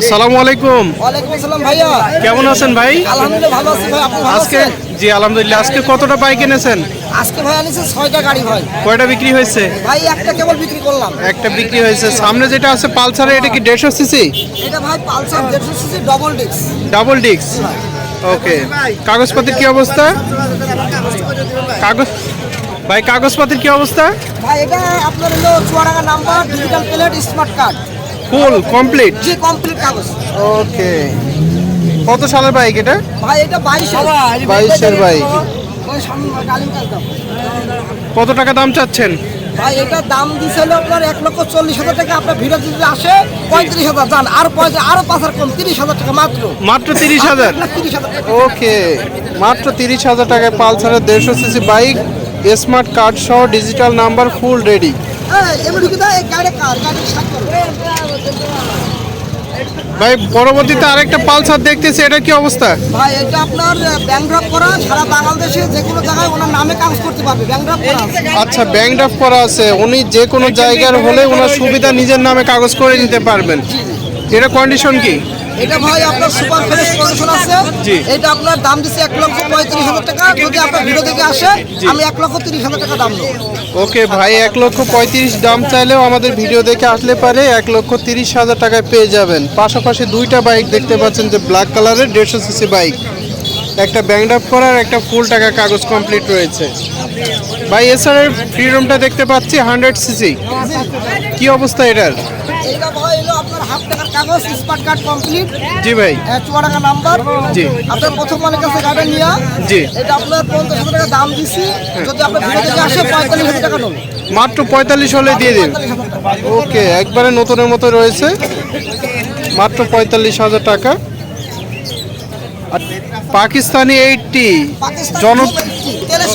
আসসালামু আলাইকুম। ওয়ালাইকুম আসসালাম ভাইয়া। কেমন আছেন ভাই? আলহামদুলিল্লাহ ভালো আছি ভাই আপনি ভালো আজকে আছেন? জি আলহামদুলিল্লাহ। আজকে কতটা বাইক এনেছেন আজকে ভাই আনিছে ছয়টা গাড়ি ভাই। কয়টা বিক্রি হয়েছে? ভাই একটা কেবল বিক্রি করলাম। একটা বিক্রি হয়েছে। সামনে যেটা আছে পালসারে এটা কি দেড়শো সিসি? এটা ভাই পালসার দেড়শো CC double disc double disc okay কাগজপাতির কি অবস্থা? কাগজ ভাই কাগজপাতির কি অবস্থা? ভাই এটা আপনার হলো Chuadanga number digital plate smart card full complete যে কমপ্লিট কাগজ। ওকে কত সালের বাইক এটা? ভাই এটা বাইশের। বাইশের বাইক ওই সামনে গালিম কাজ দাও। কত টাকা দাম চাচ্ছেন? ভাই এটা দাম দিছিল আপনার এক লক্ষ চল্লিশ হাজার টাকা। আপনার ভিড়ে যদি আসে পঁয়ত্রিশ হাজার যান। আর পয়সা আরও পাঁচ হাজার কম তিরিশ হাজার টাকা মাত্র। মাত্র তিরিশ হাজার? তিরিশ হাজার ওকে মাত্র তিরিশ হাজার টাকায় পালসারের দেড়শো সিসি বাইক স্মার্ট কার্ড সহ ডিজিটাল নাম্বার ফুল রেডি ভাই পরবর্তীতে আরেকটা পালসার দেখতেছি এটা কি অবস্থা? ভাই এটা আপনার করা সারা বাংলাদেশে যে কোনো জায়গায় ওনার নামে কাজ করতে পারবে করা। আচ্ছা করা আছে উনি যে কোনো জায়গার হলে ওনার সুবিধা নিজের নামে কাগজ করে নিতে পারবেন। এটা কন্ডিশন কি? এটা ভাই আপনার সুপার ফ্রেশ কন্ডিশন আছে। এটা আপনার দাম দিচ্ছে এক লক্ষ পঁয়ত্রিশ হাজার টাকা। যদি আপনার ভিডিও থেকে আসে আমি এক লক্ষ তিরিশ হাজার টাকা দাম নেব ওকে ভাই এক লক্ষ পঁয়ত্রিশ দাম চাইলেও আমাদের ভিডিও দেখে আসলে পারে এক লক্ষ তিরিশ হাজার টাকায় পেয়ে যাবেন। পাশাপাশি দুইটা বাইক দেখতে পাচ্ছেন যে ব্ল্যাক কালারের দেড়শো সিসি বাইক। একটা ব্যাংড আপ করার একটা ফুল টাকা কাগজ কমপ্লিট রয়েছে। ভাই এছাড়া ফ্রিডমটা দেখতে পাচ্ছি হান্ড্রেড সিসি কি অবস্থা এটার? জি ভাই। নাম্বার জি। আপনার প্রথম মালিক কাছে গাড়ি নিয়ে। জি। এটা আপনার পঞ্চাশ হাজার টাকা দাম দিছি। যদি আপনার থেকে আসে পঁয়তাল্লিশ হাজার টাকা নেব। মাত্র পঁয়তাল্লিশ হলে দিয়ে দিন। ওকে একবারে নতুনের মতো রয়েছে। মাত্র পঁয়তাল্লিশ হাজার টাকা। আর পাকিস্তানি এইটটি জন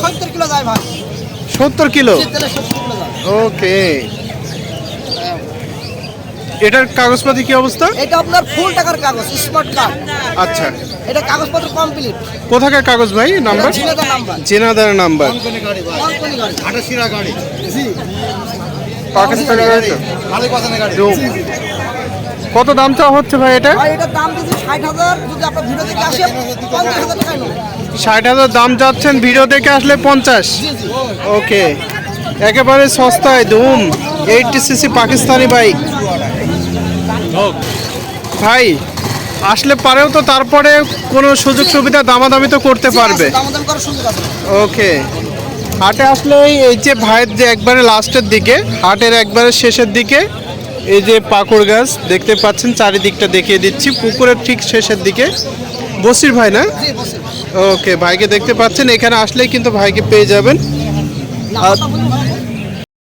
সত্তর কিলো যায় ভাই। সত্তর কিলো? তেলে সত্তর কিলো যায়। ওকে। এটার কাগজপাতি কি অবস্থা? এটা আপনার ফুল টাকার কাগজ স্মার্ট কার্ড। আচ্ছা। এটা কাগজপত্র কমপ্লিট কোথাকার কাগজ ভাই নাম্বার? ঝিনাইদহ নাম্বার। জেনাদার নাম্বার। পাকিস্তানি গাড়ি তো? কত দাম চাওয়া হচ্ছে ভাই এটা? ষাট হাজার। দাম যাচ্ছেন ভিডিও দেখে আসলে পঞ্চাশ। ওকে। একেবারে সস্তায় ধুম। Eighty CC Pakistani bike. ভাই আসলে পারেও তো তারপরে কোনো সুযোগ সুবিধা দামাদামি তো করতে পারবে। ওকে। হাটে আসলে ওই এই যে ভাইয়ের যে একবারে লাস্টের দিকে হাটের একবারে শেষের দিকে এই যে পাকুড় গাছ দেখতে পাচ্ছেন চারিদিকটা দেখিয়ে দিচ্ছি। পুকুরের ঠিক শেষের দিকে। বসির ভাই না? ওকে ভাইকে দেখতে পাচ্ছেন। এখানে আসলেই কিন্তু ভাইকে পেয়ে যাবেন।